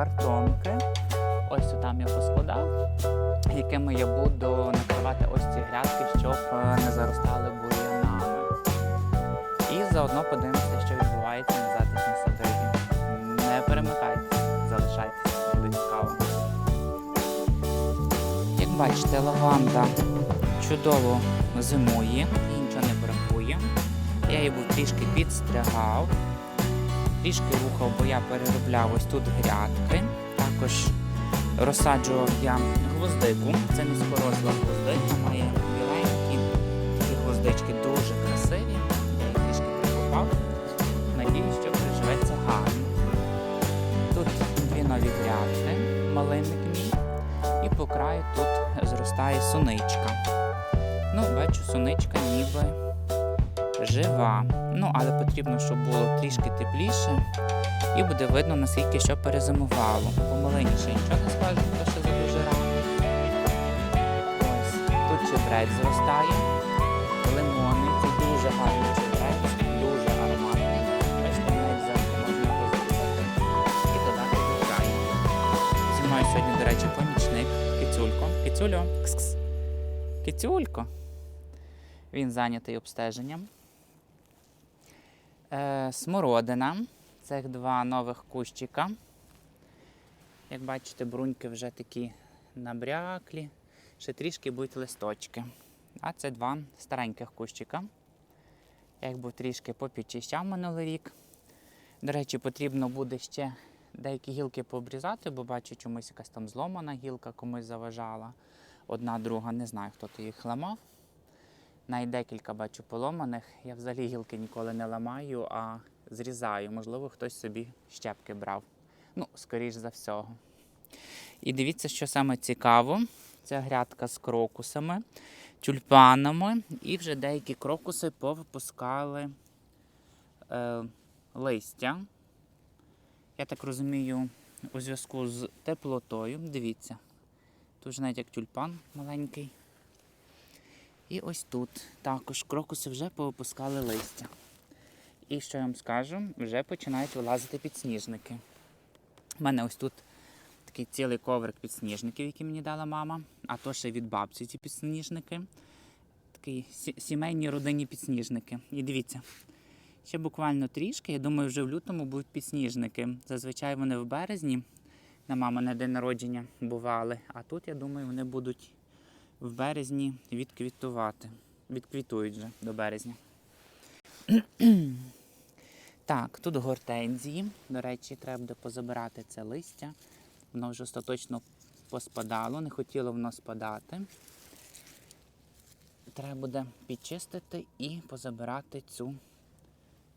картонки. Ось там я поскладав, якими я буду накривати ось ці грядки, щоб е, не заростали бур'янами. І заодно подивимося, що відбувається на затишній садибі. Не перемикайте, залишайтеся, буде цікаво. Як бачите, лаванда чудово зимує, нічого не бракує. Я її був трішки підстригав, трішки рухав, бо я переробляв ось тут грядки. Також розсаджував я гвоздику. Це низькоросла гвоздика, має біленькі ці гвоздички дуже красиві. Я їх трішки прикопав. Надіюсь, що приживеться гарно. Тут дві нові грядки, малинник мій. І по краю тут зростає суничка. Ну, бачу, суничка ніби жива. Ну, але потрібно, щоб було трішки тепліше. І буде видно, наскільки що перезимувало. Помаленіше нічого не скажу, ще за дуже рано. Ось тут чебрець зростає. Лимонний, це дуже гарний чебрець, дуже ароматний. Бачите, навіть зверху можна зрізати і додати до. Зі мною сьогодні, до речі, помічник Кицюлько. Кицюльо. Кс-кс. Кицюлько. Він зайнятий обстеженням. Е, смородина. Цих два нових кущика. Як бачите, бруньки вже такі набряклі, ще трішки будуть листочки. А це два стареньких кущика. Я їх був трішки попідчищав минулий рік. До речі, потрібно буде ще деякі гілки пообрізати, бо бачу, чомусь якась там зломана гілка комусь заважала. Одна друга, не знаю, хто то їх ламав. Навіть декілька бачу поломаних. Я взагалі гілки ніколи не ламаю, а зрізаю. Можливо, хтось собі щепки брав. Ну, скоріш за всього. І дивіться, що саме цікаво. Ця грядка з крокусами, тюльпанами, і вже деякі крокуси повипускали е, листя. Я так розумію, у зв'язку з теплотою. Дивіться, тут вже навіть як тюльпан маленький. І ось тут також крокуси вже повипускали листя. І що я вам скажу, вже починають вилазити підсніжники. У мене ось тут такий цілий коврик підсніжників, який мені дала мама, а то ще від бабці ці підсніжники. Такі сімейні родинні підсніжники. І дивіться, ще буквально трішки, я думаю, вже в лютому будуть підсніжники. Зазвичай вони в березні на мамине день народження бували, а тут, я думаю, вони будуть в березні відквітувати. Відквітують вже до березня. Так, тут гортензії. До речі, треба буде позабирати це листя. Воно вже остаточно поспадало, не хотіло воно спадати. Треба буде підчистити і позабирати цю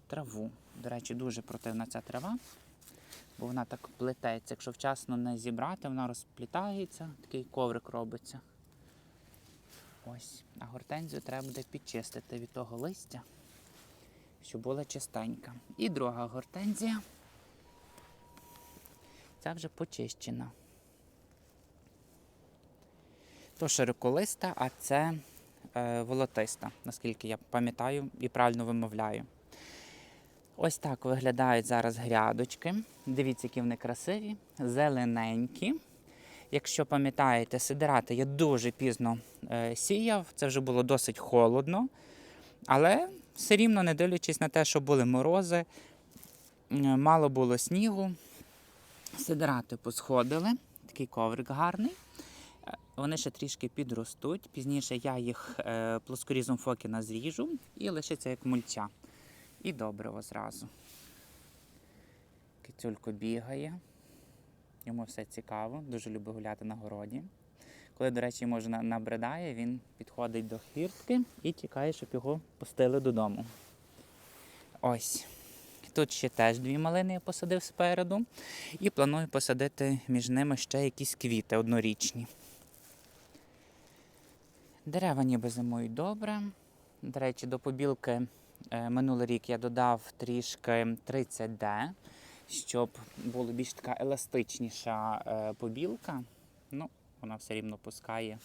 траву. До речі, дуже противна ця трава, бо вона так плететься. Якщо вчасно не зібрати, вона розплітається, такий коврик робиться. Ось. А гортензію треба буде підчистити від того листя, щоб була чистенька. І друга гортензія. Ця вже почищена. То широколиста, а це е, волотиста, наскільки я пам'ятаю і правильно вимовляю. Ось так виглядають зараз грядочки. Дивіться, які вони красиві, зелененькі. Якщо пам'ятаєте, сидирати я дуже пізно е, сіяв, це вже було досить холодно. Але все рівно, не дивлячись на те, що були морози, е, мало було снігу. Сидирати посходили, такий коврик гарний. Е, Вони ще трішки підростуть. Пізніше я їх плоскорізом Фокіна зріжу і лишиться як мульча. І добриво зразу. Кицюлько бігає. Йому все цікаво, дуже любить гуляти на городі. Коли, до речі, може на- набридає, він підходить до хвіртки і тікає, щоб його пустили додому. Ось. Тут ще теж дві малини я посадив спереду. І планую посадити між ними ще якісь квіти однорічні. Дерева ніби зимують добре. До речі, до побілки е, минулий рік я додав трішки 30D, щоб була більш така еластичніша е, побілка. Ну, вона все рівно пускає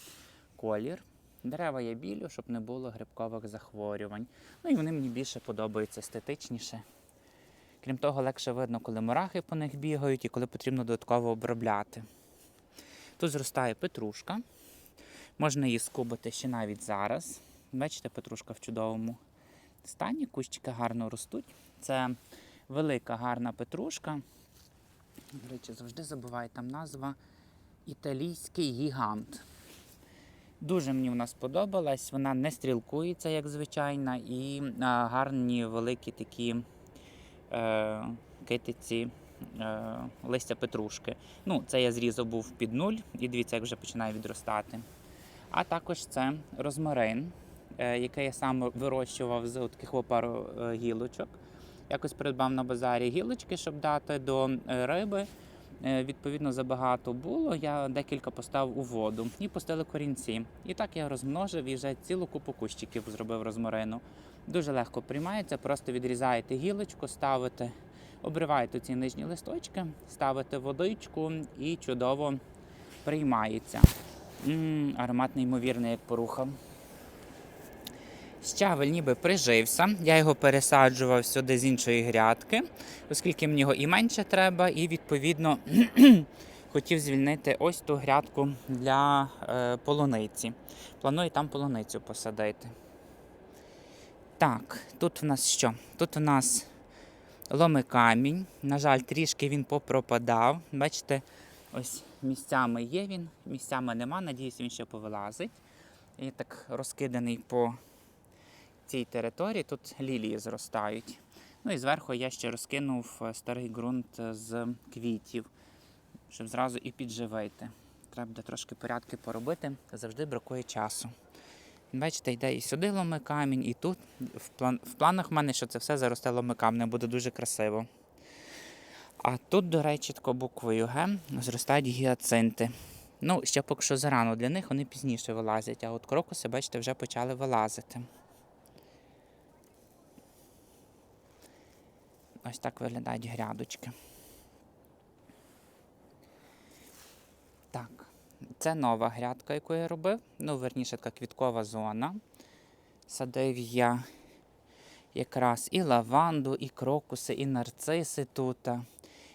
колір. Дерева я білю, щоб не було грибкових захворювань. Ну і вони мені більше подобаються естетичніше. Крім того, легше видно, коли мурахи по них бігають і коли потрібно додатково обробляти. Тут зростає петрушка. Можна її скубати ще навіть зараз. Бачите, петрушка в чудовому стані, кущики гарно ростуть. Це велика гарна петрушка. До речі, завжди забуваю там назва італійський гігант. Дуже мені вона сподобалась. Вона не стрілкується, як звичайна, і гарні великі такі е, китиці е, листя петрушки. Ну, це я зрізав був під нуль, і дивіться, як вже починає відростати. А також це розмарин, е, який я сам вирощував з таких пару е, гілочок. Якось придбав на базарі гілочки, щоб дати до е, риби. Е, Відповідно, забагато було. Я декілька поставив у воду і пустили корінці. І так я розмножив і вже цілу купу кущиків зробив розмарину. Дуже легко приймається, просто відрізаєте гілочку, ставите, обриваєте ці нижні листочки, ставите водичку і чудово приймається. м аромат неймовірний, як порухав. Щавель ніби прижився. Я його пересаджував сюди з іншої грядки, оскільки мені його і менше треба, і відповідно хотів звільнити ось ту грядку для е, полуниці. Планую там полуницю посадити. Так, тут в нас що? Тут у нас ломикамінь. На жаль, трішки він попропадав. Бачите, ось місцями є він, місцями нема. Надіюсь, він ще повилазить. І так розкиданий по цій території. Тут лілії зростають. Ну і зверху я ще розкинув е, старий ґрунт е, з квітів, щоб зразу і підживити. Треба буде трошки порядки поробити, завжди бракує часу. Бачите, йде і сюди ломи камінь, і тут. В, план... в планах в мене, що це все заросте ломикамнем, буде дуже красиво. А тут, до речі, тако буквою Г зростають гіацинти. Ну, ще поки що зарано для них, вони пізніше вилазять, а от крокуси, бачите, вже почали вилазити. Ось так виглядають грядочки. Так, це нова грядка, яку я робив. Ну, верніше, така квіткова зона. Садив я якраз і лаванду, і крокуси, і нарциси тут,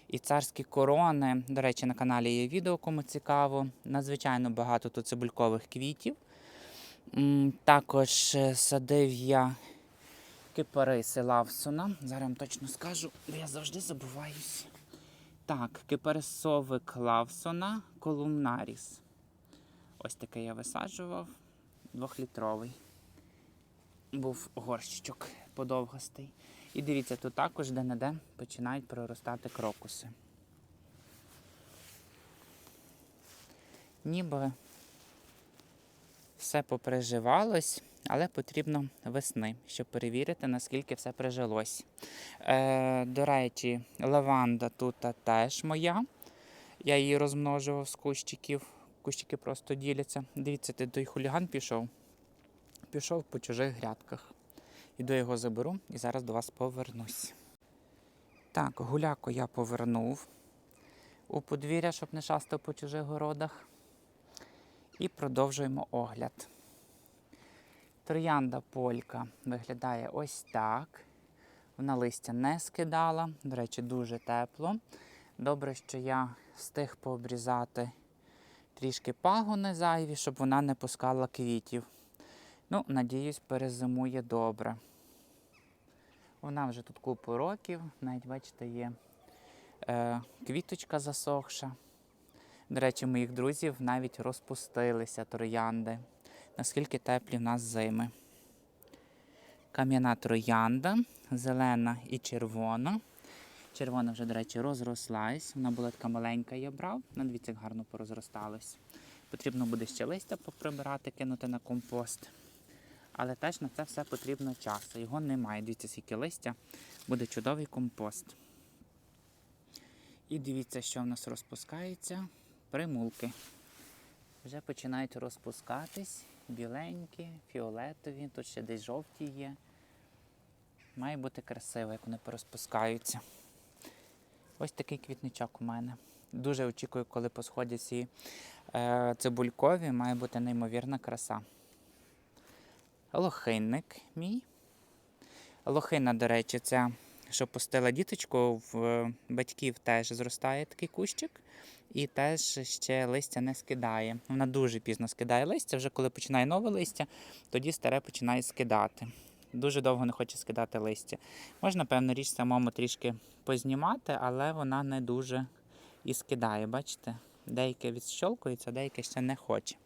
і царські корони. До речі, на каналі є відео, кому цікаво. Надзвичайно багато тут цибулькових квітів. Також е, садив я кипариси Лавсона. Зараз вам точно скажу, бо я завжди забуваюсь. Так, кипарисовик Лавсона Колумнаріс. Ось такий я висаджував. Двохлітровий. Був горщичок подовгостий. І дивіться, тут також де-не-де починають проростати крокуси. Ніби все поприживалось, але потрібно весни, щоб перевірити, наскільки все прижилось. Е, до речі, лаванда тут теж моя. Я її розмножував з кущиків. Кущики просто діляться. Дивіться, ти той хуліган пішов. Пішов по чужих грядках. Іду його заберу і зараз до вас повернусь. Так, гуляку я повернув у подвір'я, щоб не шастав по чужих городах. І продовжуємо огляд. Троянда полька виглядає ось так. Вона листя не скидала. До речі, дуже тепло. Добре, що я встиг пообрізати трішки пагони зайві, щоб вона не пускала квітів. Ну, надіюсь, перезимує добре. Вона вже тут купу років, навіть, бачите, є е, квіточка засохша. До речі, моїх друзів навіть розпустилися троянди. Наскільки теплі в нас зими. Кам'яна троянда, зелена і червона. Червона вже, до речі, розрослась. Вона була така маленька, я брав. Ну, дивіться, як гарно порозросталась. Потрібно буде ще листя поприбирати, кинути на компост. Але теж на це все потрібно часу. Його немає. Дивіться, скільки листя, буде чудовий компост. І дивіться, що в нас розпускається. Примулки. Вже починають розпускатись. Біленькі, фіолетові, тут ще десь жовті є. Має бути красиво, як вони порозпускаються. Ось такий квітничок у мене. Дуже очікую, коли посходять ці е, цибулькові, має бути неймовірна краса. Лохинник мій. Лохина, до речі, ця, що пустила діточку, в е, батьків теж зростає такий кущик. І теж ще листя не скидає. Вона дуже пізно скидає листя. Вже коли починає нове листя, тоді старе починає скидати. Дуже довго не хоче скидати листя. Можна, певно, річ самому трішки познімати, але вона не дуже і скидає. Бачите? Деяке відщолкується, деяке ще не хоче.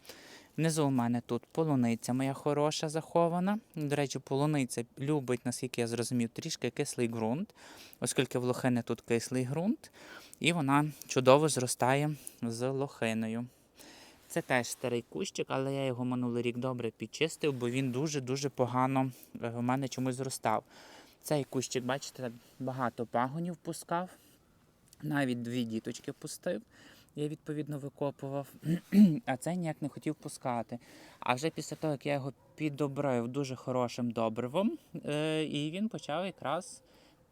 Внизу у мене тут полуниця моя хороша захована. До речі, полуниця любить, наскільки я зрозумів, трішки кислий ґрунт, оскільки в лохини тут кислий ґрунт, і вона чудово зростає з лохиною. Це теж старий кущик, але я його минулий рік добре підчистив, бо він дуже-дуже погано е, в мене чомусь зростав. Цей кущик, бачите, багато пагонів пускав, навіть дві діточки пустив. Я відповідно викопував, а цей ніяк не хотів пускати. А вже після того, як я його підобрив дуже хорошим добривом, е, і він почав якраз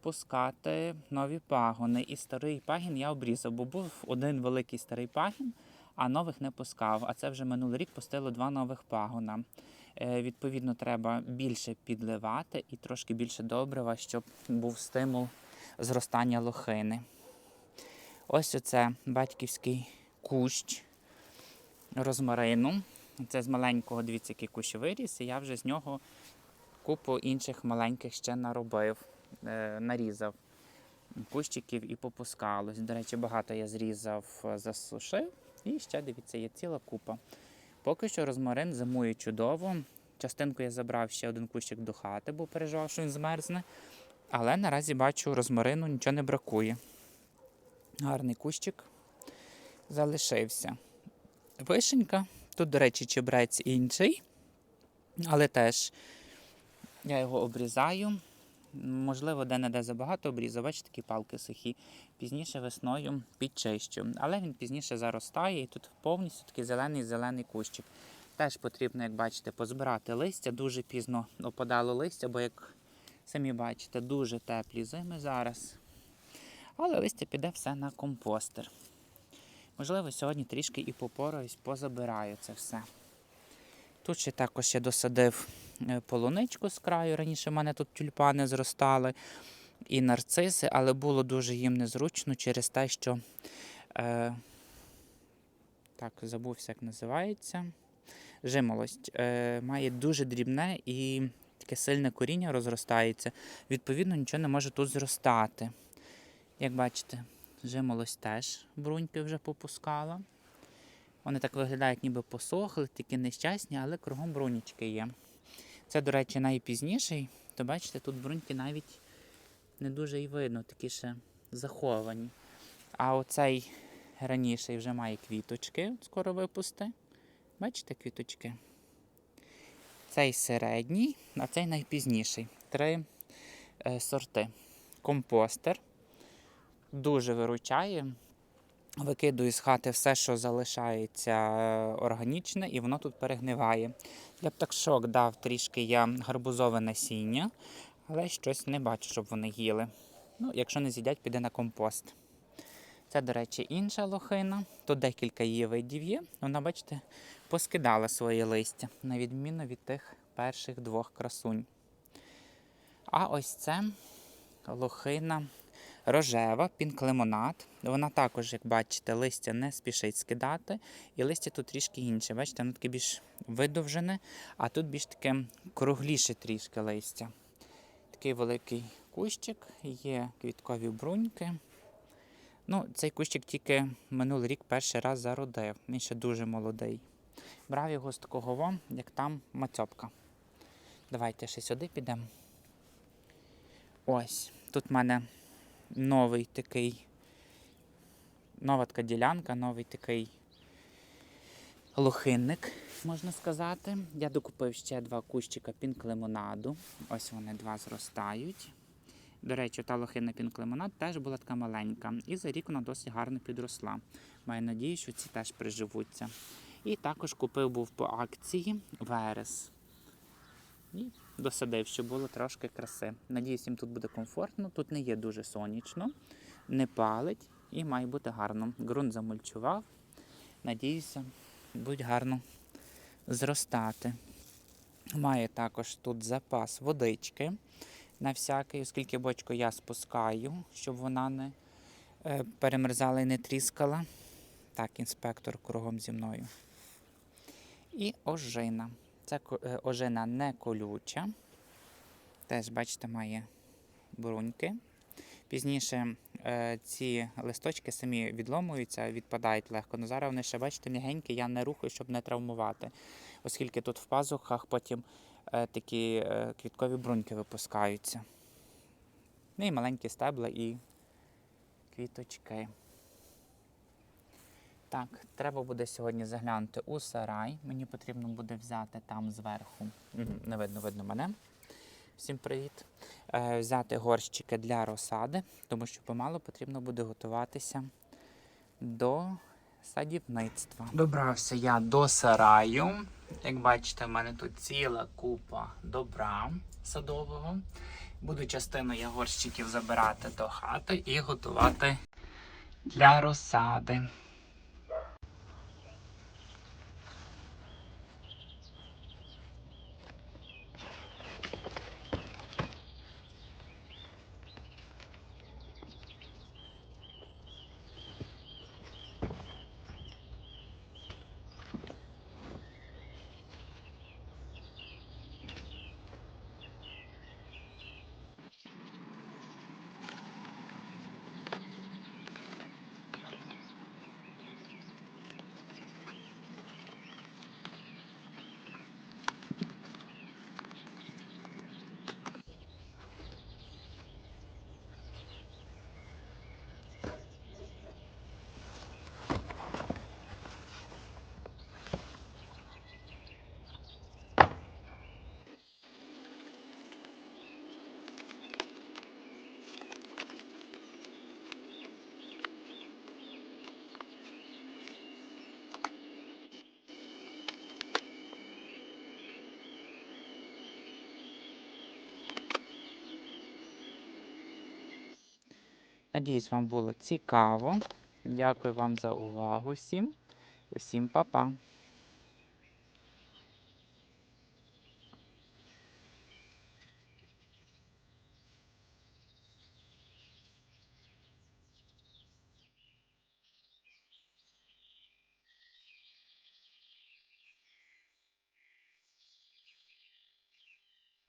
пускати нові пагони. І старий пагін я обрізав, бо був один великий старий пагін, а нових не пускав. А це вже минулий рік пустило два нових пагона. Е, Відповідно, треба більше підливати і трошки більше добрива, щоб був стимул зростання лохини. Ось оце батьківський кущ розмарину. Це з маленького, дивіться, який кущ виріс, і я вже з нього купу інших маленьких ще наробив, е, нарізав кущиків і попускалось. До речі, багато я зрізав, е, засушив, і ще, дивіться, є ціла купа. Поки що розмарин зимує чудово. Частинку я забрав ще один кущик до хати, бо переживав, що він змерзне. Але наразі бачу, розмарину нічого не бракує. Гарний кущик залишився. Вишенька. Тут, до речі, чебрець інший, але теж я його обрізаю. Можливо, де-не-де забагато обрізав, бачите, такі палки сухі. Пізніше весною підчищу. Але він пізніше заростає і тут повністю такий зелений-зелений кущик. Теж потрібно, як бачите, позбирати листя. Дуже пізно опадало листя, бо, як самі бачите, дуже теплі зими зараз. Але листя піде все на компостер. Можливо, сьогодні трішки і попораюсь, позабираю це все. Тут ще також я досадив е, полуничку з краю. Раніше в мене тут тюльпани зростали і нарциси, але було дуже їм незручно через те, що е, так, забувся, як називається. Жимолость е, має дуже дрібне і таке сильне коріння розростається. Відповідно, нічого не може тут зростати. Як бачите, жимолость теж бруньки вже попускала. Вони так виглядають, ніби посохли, такі нещасні, але кругом брунічки є. Це, до речі, найпізніший, то бачите, тут бруньки навіть не дуже і видно, такі ще заховані. А оцей раніший вже має квіточки, скоро випусти. Бачите квіточки? Цей середній, а цей найпізніший. Три е, сорти. Компостер дуже виручає. Викидую з хати все, що залишається е, органічне, і воно тут перегниває. Я б так шок дав трішки я гарбузове насіння, але щось не бачу, щоб вони їли. Ну, якщо не з'їдять, піде на компост. Це, до речі, інша лохина. Тут декілька її видів є. Вона, бачите, поскидала своє листя, на відміну від тих перших двох красунь. А ось це лохина рожева, пінк-лимонад. Вона також, як бачите, листя не спішить скидати. І листя тут трішки інше. Бачите, воно таке більш видовжене, а тут більш таке кругліше трішки листя. Такий великий кущик, є квіткові бруньки. Ну, Цей кущик тільки минулий рік перший раз зародив. Він ще дуже молодий. Брав його з такого, во, як там мацьопка. Давайте ще сюди підемо. Ось, тут в мене новий такий, нова така ділянка, новий такий лохинник, можна сказати. Я докупив ще два кущика пінк лимонаду. Ось вони два зростають. До речі, та лохина пінк лимонад теж була така маленька. І за рік вона досить гарно підросла. Маю надію, що ці теж приживуться. І також купив був по акції верес. І досадив, щоб було трошки краси. Надіюсь, їм тут буде комфортно. Тут не є дуже сонячно, не палить і має бути гарно. Ґрунт замульчував. Надіюся, будуть гарно зростати. Має також тут запас водички на всякий, оскільки бочку я спускаю, щоб вона не е, перемерзала і не тріскала. Так, інспектор кругом зі мною. І ожина. Це ожина не колюча. Теж, бачите, має бруньки. Пізніше е, ці листочки самі відломуються, відпадають легко. Ну зараз вони ще, бачите, м'ягенькі, я не рухаю, щоб не травмувати. Оскільки тут в пазухах потім е, такі е, квіткові бруньки випускаються. Ну і маленькі стебла і квіточки. Так, треба буде сьогодні заглянути у сарай. Мені потрібно буде взяти там зверху. Не видно, видно мене. Всім привіт. Е, взяти горщики для розсади, тому що помалу потрібно буде готуватися до садівництва. Добрався я до сараю. Як бачите, в мене тут ціла купа добра садового. Буду частину я горщиків забирати до хати і готувати для розсади. Надіюсь, вам було цікаво. Дякую вам за увагу всім. Усім па-па.